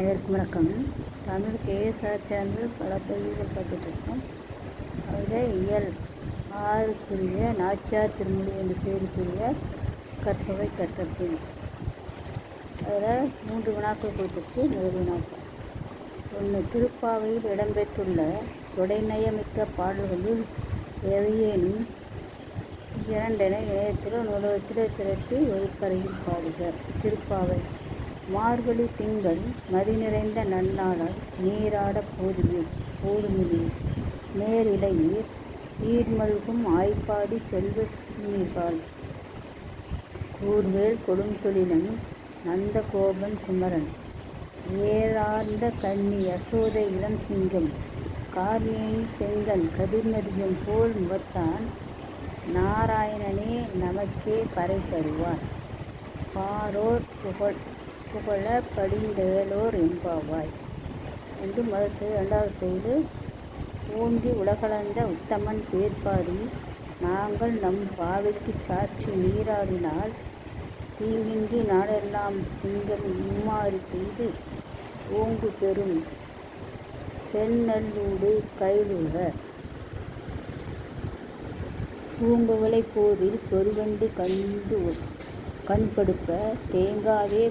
அனைவருக்கும் வணக்கம். Tamil KSR channel பல பகுதிகள் பார்த்துட்ருக்கோம் அதில் இயல் ஆறுக்குரிய நாச்சியார் திருமொழி என்று செய்திக்குரிய கற்பவை கற்றப்பின் அதில் மூன்று வினாக்கள் கொடுத்துருக்கு. முதல் வினாக்கள் ஒன்று திருப்பாவையில் இடம்பெற்றுள்ள தொடைநயமிக்க பாடல்களுள் எவையேனும் இரண்டென இணையத்தில் நூலகத்தில் திரட்டி ஒளிப்பறையில் பாடுக. திருப்பாவை. மார்கழி திங்கள் மதி நிறைந்த நன்னாளால் நீராடப் போதுமே போதுமில்லை. நேரிழையீர் சீர்மல்கும் ஆய்ப்பாடி செல்வ சீர்கால் கூர்வேல் கொடுந்தொழிலன் நந்தகோபன் குமரன். ஏறார்ந்த கண்ணி யசோத இளம் சிங்கம் கார்மேனி செங்கன் கதிர்நதியும் போல் முகத்தான் நாராயணனே நமக்கே பறை தருவார். பாரோர் புகழ். புகழ படிந்தேலோர் எம்பாவாய் என்று முதல் செய்து ரெண்டாவது செய்து ஓங்கி உலகளந்த உத்தமன் பேர்பாடி நாங்கள் நம் பாவைக்கு சாற்றி நீராடினால் தீங்கின்றி நாடெல்லாம் திங்கள் இம்மாறு பெய்து ஓங்கு பெறும் செந்நல்லூடு கைலுக பூங்குவலை போதில் பெருவண்டு கண்டு கண்படுப்ப தேங்காதே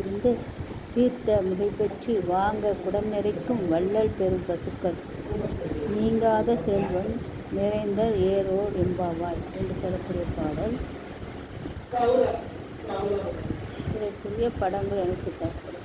இருந்து சீர்த்த மிகைப்பற்றி வாங்க குடம் நிறைக்கும் வள்ளல் பெரும் பசுக்கள். நீங்காத செல்வம் நிறைந்த ஏரோ எம்பாவாய் என்று சொல்லக்கூடிய பாடல். இதற்குரிய படங்கள் எனக்கு தரப்படும்.